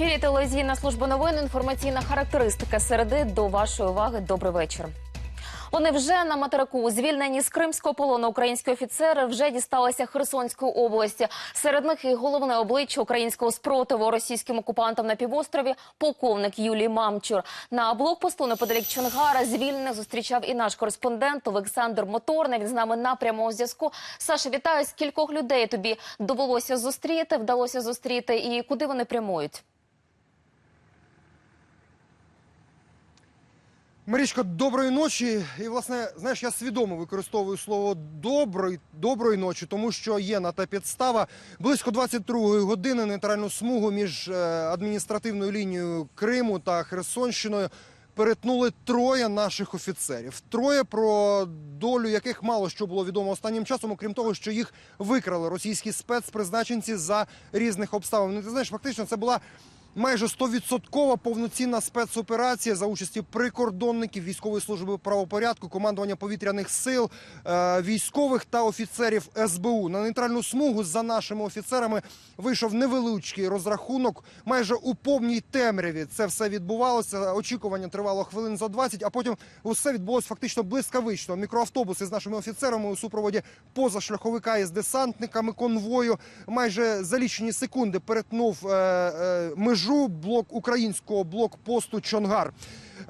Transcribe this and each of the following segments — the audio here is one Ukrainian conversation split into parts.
ефірі телевізійна служба новин. Інформаційна характеристика середи до вашої уваги. Добрий вечір. Вони вже на материку звільнені з кримського полону українські офіцери вже дісталися Херсонської області. Серед них і головне обличчя українського спротиву російським окупантам на півострові полковник Юлій Мамчур. На блокпосту неподалік Чонгара звільнених зустрічав і наш кореспондент Олександр Моторний. Він з нами на прямому зв'язку. Саша, вітаю. Скількох людей тобі довелося зустріти, вдалося зустріти, і куди вони прямують? Марічко, доброї ночі. І, власне, знаєш, я свідомо використовую слово доброї, доброї ночі, тому що є на те підстава. Близько 22-ї години нейтральну смугу між е, адміністративною лінією Криму та Херсонщиною перетнули троє наших офіцерів. Троє про долю яких мало що було відомо останнім часом, окрім того, що їх викрали російські спецпризначенці за різних обставин. Ну, Ти знаєш, фактично це була майже 100% повноцінна спецоперація за участі прикордонників військової служби правопорядку, командування повітряних сил, е, військових та офіцерів СБУ. На нейтральну смугу за нашими офіцерами вийшов невеличкий розрахунок. Майже у повній темряві це все відбувалося. Очікування тривало хвилин за 20, а потім усе відбулося фактично блискавично. Мікроавтобуси з нашими офіцерами у супроводі позашляховика із десантниками конвою майже за лічені секунди перетнув е, е, межу блок українського блокпосту Чонгар.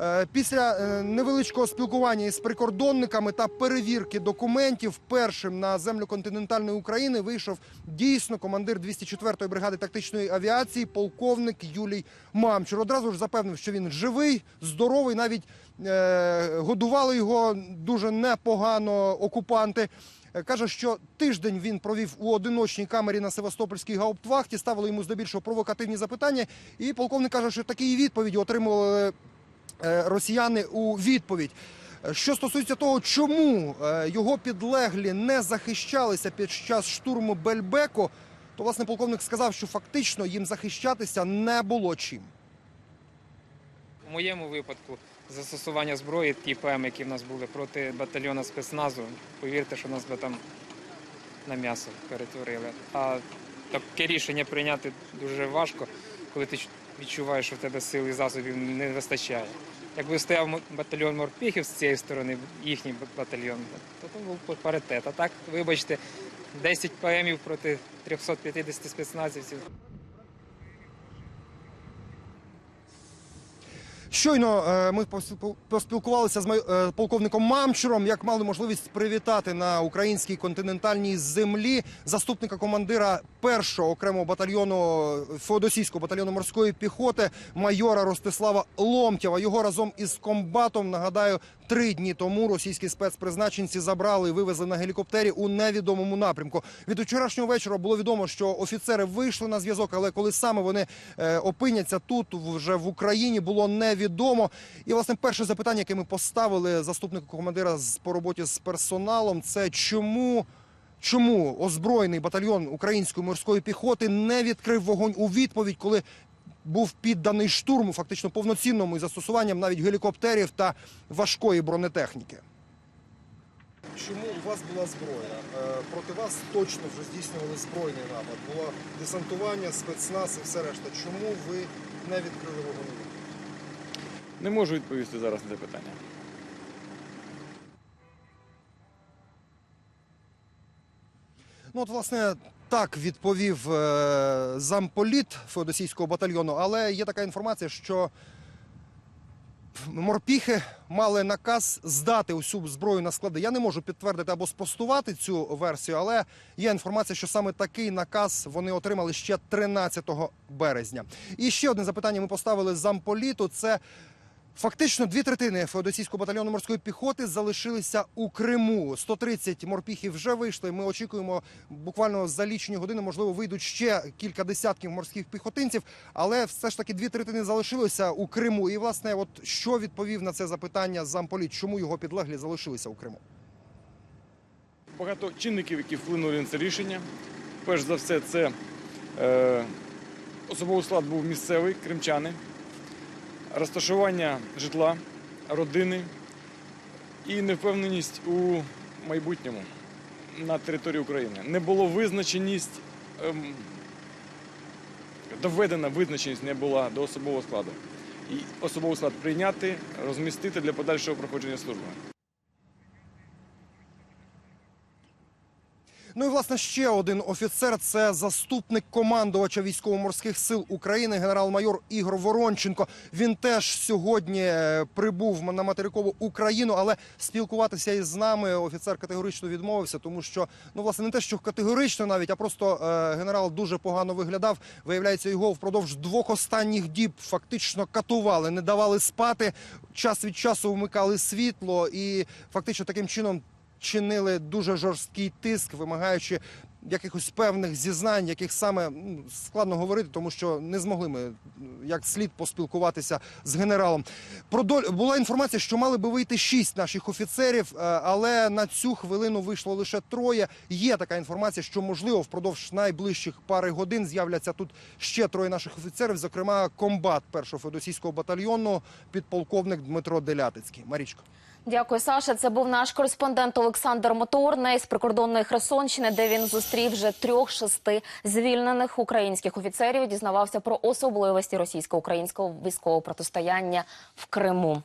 Е, Після е, невеличкого спілкування із прикордонниками та перевірки документів першим на землю континентальної України вийшов дійсно командир 204-ї бригади тактичної авіації, полковник Юлій Мамчур. Одразу ж запевнив, що він живий, здоровий. Навіть е, годували його дуже непогано окупанти. Е, Каже, що тиждень він провів у одиночній камері на Севастопольській гауптвахті, ставили йому здебільшого провокативні запитання. І полковник каже, що такі відповіді отримували е, росіяни у відповідь. Е, Що стосується того, чому його підлеглі не захищалися під час штурму Бельбеку, то власне полковник сказав, що фактично їм захищатися не було чим. У моєму випадку застосування зброї, ті ПМ, які в нас були проти батальйону спецназу, повірте, що нас би там на м'ясо перетворили. А таке рішення прийняти дуже важко, коли ти відчуваєш, що в тебе сил і засобів не вистачає. Якби стояв батальйон морпіхів з цієї сторони, їхній батальйон, то то був паритет. А так, вибачте, 10 ПМів проти 350 спецназівців. Щойно е, ми поспіл- поспілкувалися з е, полковником Мамчуром, як мали можливість привітати на українській континентальній землі заступника командира першого окремого батальйону Феодосійського батальйону морської піхоти майора Ростислава Ломтєва. Його разом із комбатом нагадаю. Три дні тому російські спецпризначенці забрали і вивезли на гелікоптері у невідомому напрямку. Від вчорашнього вечора було відомо, що офіцери вийшли на зв'язок, але коли саме вони е, опиняться тут, вже в Україні, було невідомо. І власне перше запитання, яке ми поставили заступнику командира з по роботі з персоналом, це чому. Чому озброєний батальйон української морської піхоти не відкрив вогонь у відповідь, коли був підданий штурму, фактично повноцінному із застосуванням навіть гелікоптерів та важкої бронетехніки? Чому у вас була зброя? Е, Проти вас точно вже здійснювали збройний напад. Було десантування, спецназ і все решта. Чому ви не відкрили вогонь? Не можу відповісти зараз на це питання. Ну, от, власне, так відповів е, замполіт Феодосійського батальйону, але є така інформація, що морпіхи мали наказ здати усю зброю на склади. Я не можу підтвердити або спростувати цю версію, але є інформація, що саме такий наказ вони отримали ще 13 березня. І ще одне запитання ми поставили замполіту. Це Фактично дві третини Феодосійського батальйону морської піхоти залишилися у Криму. 130 морпіхів вже вийшли. Ми очікуємо буквально за лічені години, можливо, вийдуть ще кілька десятків морських піхотинців, але все ж таки дві третини залишилися у Криму. І власне, от що відповів на це запитання замполіт, чому його підлеглі залишилися у Криму? Багато чинників, які вплинули на це рішення. Перш за все, це е, особовий склад був місцевий, кримчани, розташування житла, родини і невпевненість у майбутньому на території України. Не було визначеність ем, доведена визначеність не була до особового складу. І особовий склад прийняти, розмістити для подальшого проходження служби. Ну і власне ще один офіцер це заступник командувача військово-морських сил України, генерал-майор Ігор Воронченко. Він теж сьогодні е, прибув на материкову Україну, але спілкуватися із нами офіцер категорично відмовився, тому що ну власне не те, що категорично навіть, а просто е, генерал дуже погано виглядав. Виявляється, його впродовж двох останніх діб фактично катували, не давали спати. Час від часу вмикали світло, і фактично таким чином чинили дуже жорсткий тиск, вимагаючи якихось певних зізнань, яких саме ну, складно говорити, тому що не змогли ми як слід поспілкуватися з генералом. Про була інформація, що мали би вийти шість наших офіцерів, е, але на цю хвилину вийшло лише троє. Є така інформація, що можливо впродовж найближчих пари годин з'являться тут ще троє наших офіцерів, зокрема комбат першого федосійського батальйону, підполковник Дмитро Делятицький. Марічко. Дякую, Саша. Це був наш кореспондент Олександр Моторний з прикордонної Херсонщини, де він зустрів вже трьох шести звільнених українських офіцерів. Дізнавався про особливості російсько-українського військового протистояння в Криму.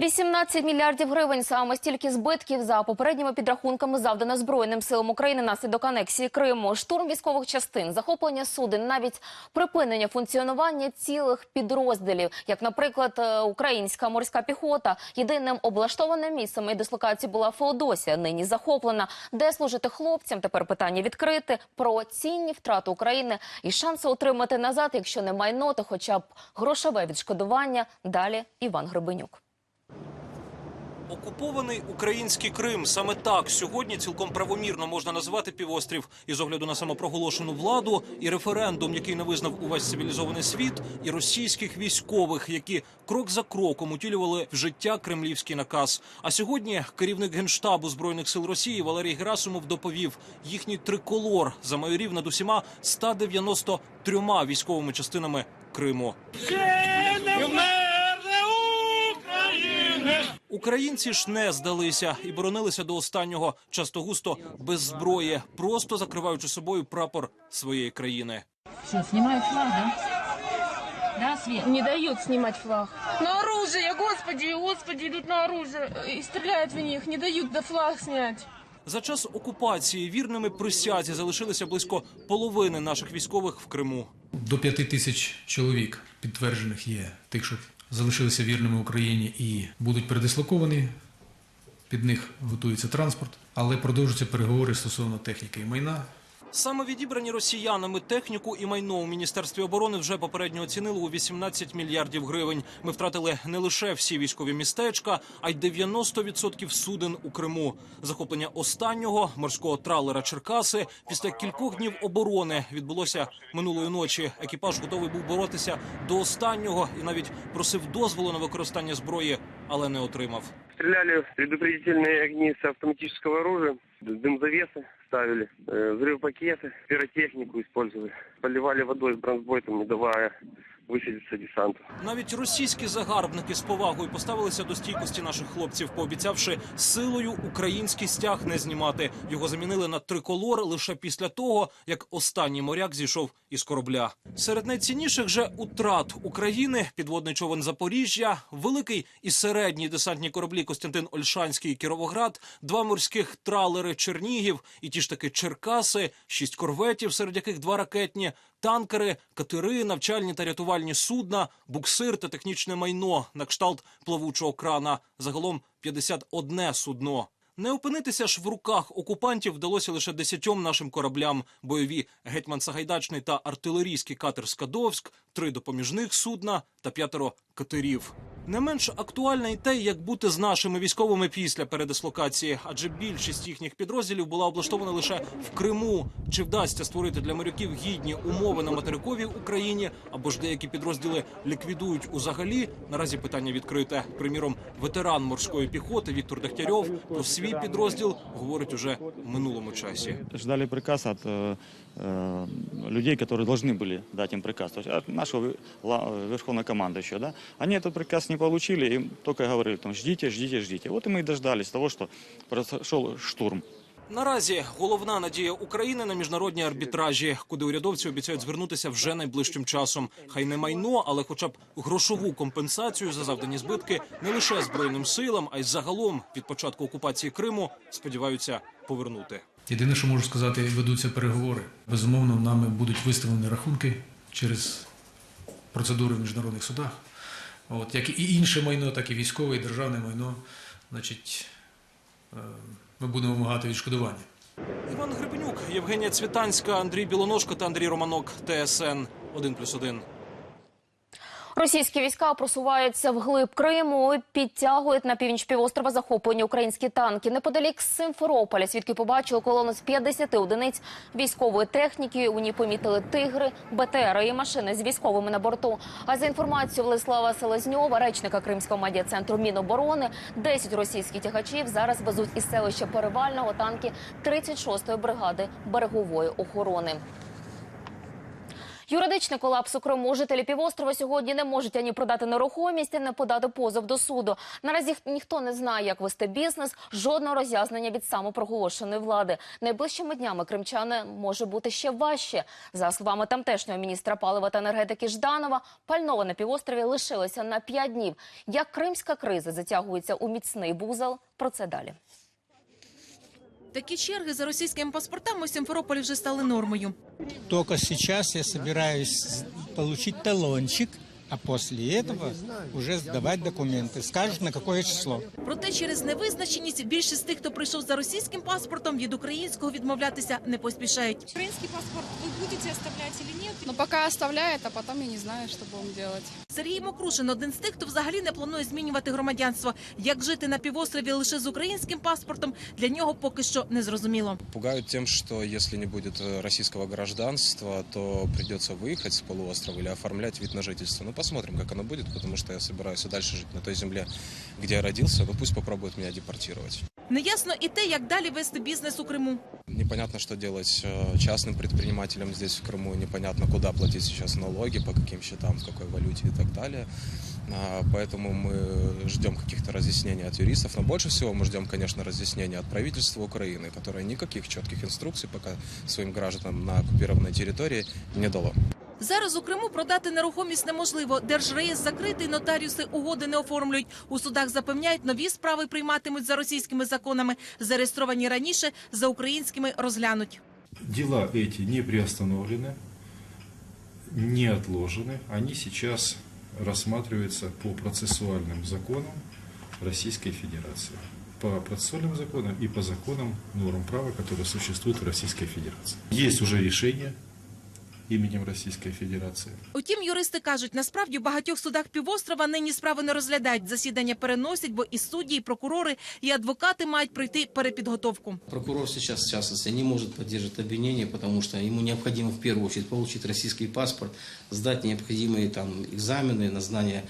18 мільярдів гривень саме стільки збитків за попередніми підрахунками завдано збройним силам України наслідок анексії Криму, штурм військових частин, захоплення суден, навіть припинення функціонування цілих підрозділів, як, наприклад, е, українська морська піхота. Єдиним облаштованим місцем і дислокації була Феодосія, нині захоплена. Де служити хлопцям? Тепер питання відкрите про цінні втрати України і шанси отримати назад, якщо не майно, то хоча б грошове відшкодування. Далі Іван Гребенюк. Окупований український Крим саме так сьогодні цілком правомірно можна називати півострів із огляду на самопроголошену владу і референдум, який не визнав увесь цивілізований світ, і російських військових, які крок за кроком утілювали в життя кремлівський наказ. А сьогодні керівник генштабу збройних сил Росії Валерій Герасимов доповів, їхній триколор замайорів над усіма 193 військовими частинами Криму. Українці ж не здалися і боронилися до останнього, часто густо без зброї, просто закриваючи собою прапор своєї країни. Что, снимают флаг, да? Да, Свет? Не дают снимать флаг. На оружие, господи, господи, идут на оружие и стреляют в них, не дают да флаг снять. За час окупації вірними присязі залишилися близько половини наших військових в Криму. До п'яти тисяч чоловік підтверджених є тих, що залишилися вірними Україні і будуть передислоковані. Під них готується транспорт, але продовжуються переговори стосовно техніки і майна. Саме відібрані росіянами техніку і майно у міністерстві оборони вже попередньо оцінили у 18 мільярдів гривень. Ми втратили не лише всі військові містечка, а й 90% суден у Криму. Захоплення останнього морського тралера Черкаси після кількох днів оборони відбулося минулої ночі. Екіпаж готовий був боротися до останнього і навіть просив дозволу на використання зброї, але не отримав. Стреляли в предупредительные огни с автоматического оружия, дым-завесы ставили, э, взрыв-пакеты, пиротехнику использовали. Поливали водой с бронзбойтом, не давая высадиться десанту. Навіть російські загарбники з повагою поставилися до стійкості наших хлопців, пообіцявши силою український стяг не знімати. Його замінили на триколор лише після того, як останній моряк зійшов із корабля. Серед найцінніших же утрат України підводний човен Запоріжжя, великий і середній десантні кораблі Костянтин Ольшанський і Кіровоград, два морських тралери Чернігів і ті ж таки Черкаси, шість корветів, серед яких два ракетні, танкери, катери, навчальні та рятувальні судна, буксир та технічне майно на кшталт плавучого крана. Загалом 51 судно. Не опинитися ж в руках окупантів вдалося лише десятьом нашим кораблям: бойові гетьман Сагайдачний та артилерійський катер Скадовськ, три допоміжних судна та п'ятеро катерів. Не менш актуальне й те, як бути з нашими військовими після передислокації, адже більшість їхніх підрозділів була облаштована лише в Криму. Чи вдасться створити для моряків гідні умови на материковій Україні, або ж деякі підрозділи ліквідують узагалі? Наразі питання відкрите. Приміром, ветеран морської піхоти Віктор Дегтярьов про свій підрозділ говорить уже в минулому часі. ждали приказ от э, э, людей, которые должны были дать им приказ, то есть от нашего ви- ла- верховного командующего, да, они этот приказ не получили, им только говорили, там, ждите, ждите, ждите. Вот и мы и дождались того, что произошел штурм. Наразі головна надія України на міжнародні арбітражі, куди урядовці обіцяють звернутися вже найближчим часом. Хай не майно, але хоча б грошову компенсацію за завдані збитки не лише збройним силам, а й загалом від початку окупації Криму сподіваються повернути. Єдине, що можу сказати, ведуться переговори. Безумовно, нами будуть виставлені рахунки через процедури в міжнародних судах. От, як і інше майно, так і військове, і державне майно. Значить, е, ми будемо вимагати відшкодування. Іван Гребенюк, Євгенія Цвітанська, Андрій Білоножко та Андрій Романок. ТСН 1+,1. Російські війська просуваються вглиб Криму, підтягують на північ півострова захоплені українські танки. Неподалік Симферополя свідки побачили колону з 50 одиниць військової техніки. У ній помітили тигри, БТРи і машини з військовими на борту. А за інформацією Владислава Селезньова, речника Кримського медіа-центру Міноборони, 10 російських тягачів зараз везуть із селища Перевального танки 36-ї бригади берегової охорони. Юридичний колапс у Криму жителі півострова сьогодні не можуть ані продати нерухомість, ані подати позов до суду. Наразі ніхто не знає, як вести бізнес, жодного роз'яснення від самопроголошеної влади. Найближчими днями кримчани може бути ще важче. За словами тамтешнього міністра палива та енергетики Жданова, пального на півострові лишилося на 5 днів. Як кримська криза затягується у міцний бузел, про це далі. Такі черги за російськими паспортами у Сімферополі вже стали нормою. Тільки зараз я собираюсь отримати талончик, а после этого уже сдавать документы. Скажут, на какое число. Проте через невизначеність більшість з тих, хто прийшов за російським паспортом, від українського відмовлятися не поспішають. Украинский паспорт вы будете оставлять или нет? Но пока оставляет, а потом я не знаю, что будем делать. Сергій Мокрушин один з тих, хто взагалі не планує змінювати громадянство. Як жити на півострові лише з українським паспортом, для нього поки що не зрозуміло. Пугают тем, что если не будет э, российского гражданства, то придется выехать с полуострова или оформлять вид на жительство. Ну, посмотрим, как оно будет, потому что я собираюсь и дальше жить на той земле, где я родился. Ну, пусть попробуют меня депортировать. Неясно і те, як далі вести бізнес у Криму. Непонятно, что делать э, частным предпринимателям здесь, в Крыму. Непонятно, куда платить сейчас налоги, по каким счетам, в какой валюте и так далее. А, Поэтому мы ждем каких-то разъяснений от юристов. Но больше всего мы ждем, конечно, разъяснения от правительства Украины, которое никаких четких инструкций пока своим гражданам на оккупированной территории не дало. Зараз у Криму продати нерухомість неможливо. Держреєстр закритий, нотаріуси угоди не оформлюють. У судах запевняють, нові справи прийматимуть за російськими законами. Зареєстровані раніше за українськими розглянуть. Дела эти не приостановлены, не отложены. Они сейчас рассматриваются по процессуальным законам Российской Федерации. По процессуальным законам и по законам норм права, которые существуют в Российской Федерации. Есть уже решение именем Российской Федерации. Утім, юристи кажуть, насправді в багатьох судах півострова нині справи не розглядають. Засідання переносять, бо і судді, і прокурори, і адвокати мають пройти перепідготовку. Прокурор сейчас, в частности, не может поддерживать обвинение, потому что ему необходимо в первую очередь получить российский паспорт, сдать необходимые там экзамены на знание,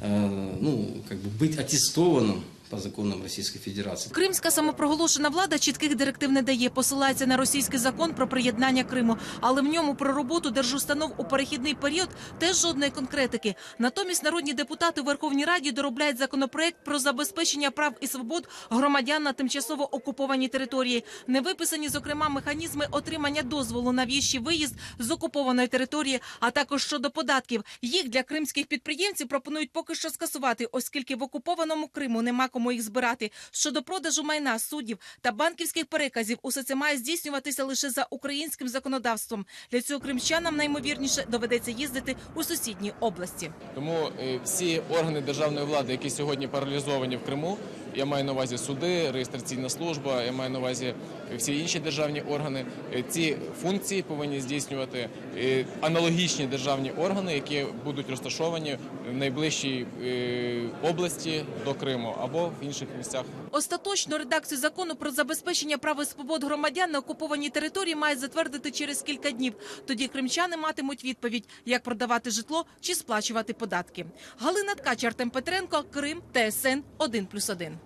э, ну, как бы быть аттестованным по законам Российской Федерации. Кримська самопроголошена влада чітких директив не дає. Посилається на російський закон про приєднання Криму, але в ньому про роботу держустанов у перехідний період теж жодної конкретики. Натомість народні депутати у Верховній Раді доробляють законопроект про забезпечення прав і свобод громадян на тимчасово окупованій території. Не виписані, зокрема, механізми отримання дозволу на в'їзд виїзд з окупованої території, а також щодо податків. Їх для кримських підприємців пропонують поки що скасувати, оскільки в окупованому Криму нема кому їх збирати. Щодо продажу майна, суддів та банківських переказів, усе це має здійснюватися лише за українським законодавством. Для цього кримчанам наймовірніше доведеться їздити у сусідній області. Тому е, всі органи державної влади, які сьогодні паралізовані в Криму, я маю на увазі суди, реєстраційна служба, я маю на увазі всі інші державні органи. е, Ці функції повинні здійснювати е, аналогічні державні органи, які будуть розташовані в найближчій е, області до Криму або в інших місцях. Остаточну редакцію закону про забезпечення прав і свобод громадян на окупованій території має затвердити через кілька днів. Тоді кримчани матимуть відповідь, як продавати житло чи сплачувати податки. Галина Ткач, Артем Петренко, Крим, ТСН 1+,1.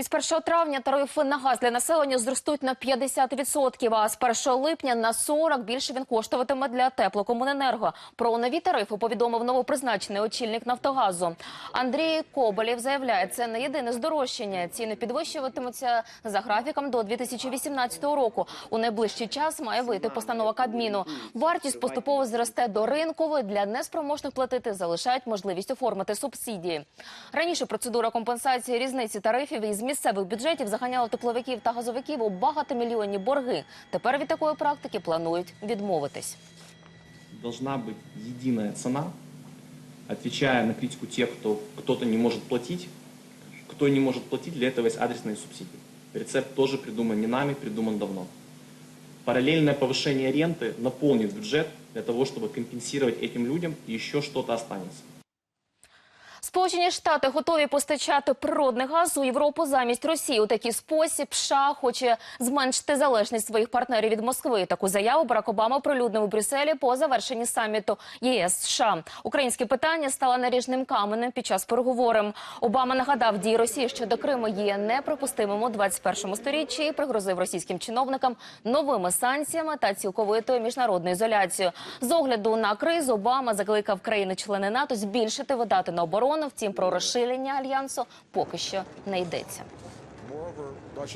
Із 1 травня тарифи на газ для населення зростуть на 50%, а з 1 липня на 40% більше він коштуватиме для теплокомуненерго. Про нові тарифи повідомив новопризначений очільник Нафтогазу. Андрій Коболєв заявляє, це не єдине здорожчання. Ціни підвищуватимуться за графіком до 2018 року. У найближчий час має вийти постанова Кабміну. Вартість поступово зросте до ринкової. Для неспроможних платити залишають можливість оформити субсидії. Раніше процедура компенсації різниці тарифів із місцевих бюджетів заганяла тепловиків та газовиків у багатомільйонні борги. Тепер від такої практики планують відмовитись. должна быть единая цена, отвечая на критику тех, кто кто-то не может платить. Кто не может платить, для этого есть адресные субсидии. Рецепт тоже придуман не нами, придуман давно. Параллельное повышение ренты наполнит бюджет для того, чтобы компенсировать этим людям и еще что-то останется. Сполучені Штати готові постачати природний газ у Європу замість Росії. У такий спосіб США хоче зменшити залежність своїх партнерів від Москви. Таку заяву Барак Обама оприлюднив у Брюсселі по завершенні саміту ЄС США. Українське питання стало наріжним каменем під час переговорів. Обама нагадав дії Росії щодо Криму є неприпустимим у 21 сторіччі і пригрозив російським чиновникам новими санкціями та цілковитою міжнародною ізоляцією. З огляду на кризу Обама закликав країни-члени НАТО збільшити видати на оборону. Втім, про розширення альянсу поки що не йдеться.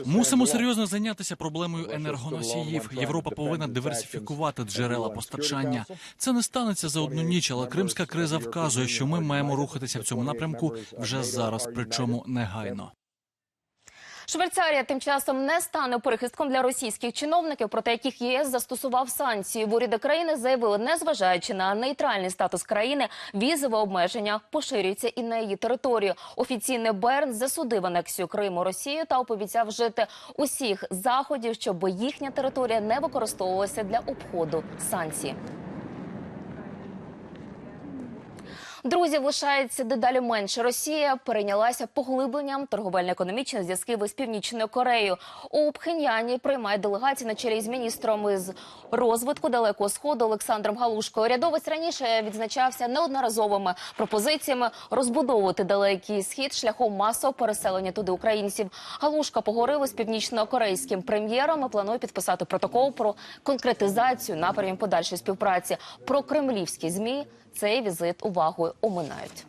Мусимо серйозно зайнятися проблемою енергоносіїв. Європа повинна диверсифікувати джерела постачання. Це не станеться за одну ніч, але кримська криза вказує, що ми маємо рухатися в цьому напрямку вже зараз, причому негайно. Швейцарія тим часом не стане прихистком для російських чиновників, проти яких ЄС застосував санкції. В уряді країни заявили, незважаючи на нейтральний статус країни, візове обмеження поширюється і на її територію. Офіційний Берн засудив анексію Криму Росію та пообіцяв вжити усіх заходів, щоб їхня територія не використовувалася для обходу санкцій. Друзів лишається дедалі менше. Росія перейнялася поглибленням торговельно-економічних зв'язків із північною Кореєю. У Пхеньяні приймає делегації на чолі з міністром із розвитку далекого сходу Олександром Галушкою. Рядовець раніше відзначався неодноразовими пропозиціями розбудовувати далекий схід шляхом масового переселення туди українців. Галушка поговорив із північно-корейським прем'єром і планує підписати протокол про конкретизацію напрямів подальшої співпраці. Про кремлівські змі цей візит увагою оминають.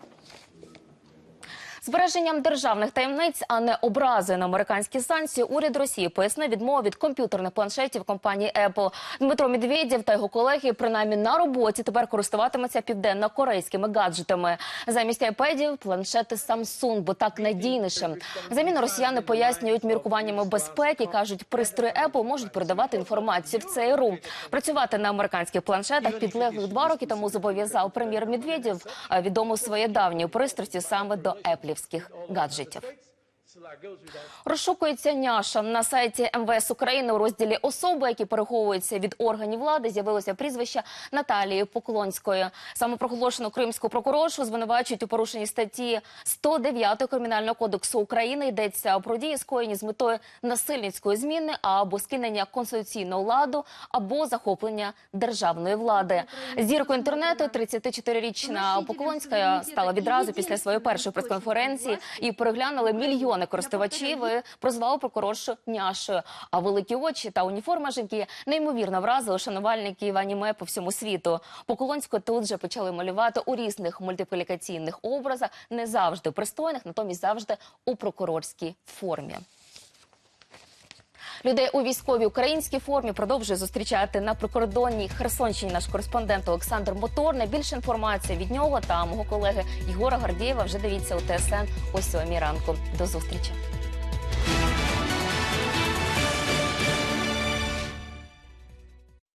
Збереженням державних таємниць, а не образи на американські санкції, уряд Росії пояснив відмову від комп'ютерних планшетів компанії Apple. Дмитро Медведєв та його колеги, принаймні на роботі, тепер користуватимуться південно-корейськими гаджетами. Замість айпедів – планшети Samsung, бо так надійніше. Заміну росіяни пояснюють міркуваннями безпеки. кажуть, пристрої Apple можуть передавати інформацію в ЦРУ. Працювати на американських планшетах підлеглих два роки тому зобов'язав прем'єр Медведєв а відому своє давньої пристрасті саме до еплівських гаджетів. Розшукується няша на сайті МВС України у розділі особи, які переховуються від органів влади. З'явилося прізвище Наталії Поклонської. Самопроголошену кримську прокуроршу звинувачують у порушенні статті 109 кримінального кодексу України. Йдеться про дії скоєні з метою насильницької зміни або скинення конституційного ладу, або захоплення державної влади. Зіркою інтернету 34-річна Поклонська стала відразу після своєї першої прес-конференції і переглянули мільйони користувачів ви прозвали прокуроршу няшою. А великі очі та уніформа жінки неймовірно вразили шанувальників аніме по всьому світу. Поколонську тут же почали малювати у різних мультиплікаційних образах, не завжди пристойних, натомість завжди у прокурорській формі. Людей у військовій українській формі продовжує зустрічати на прикордонній Херсонщині наш кореспондент Олександр Моторне. Більше інформації від нього та мого колеги Єгора Гордієва вже дивіться у ТСН о 7 ранку. До зустрічі.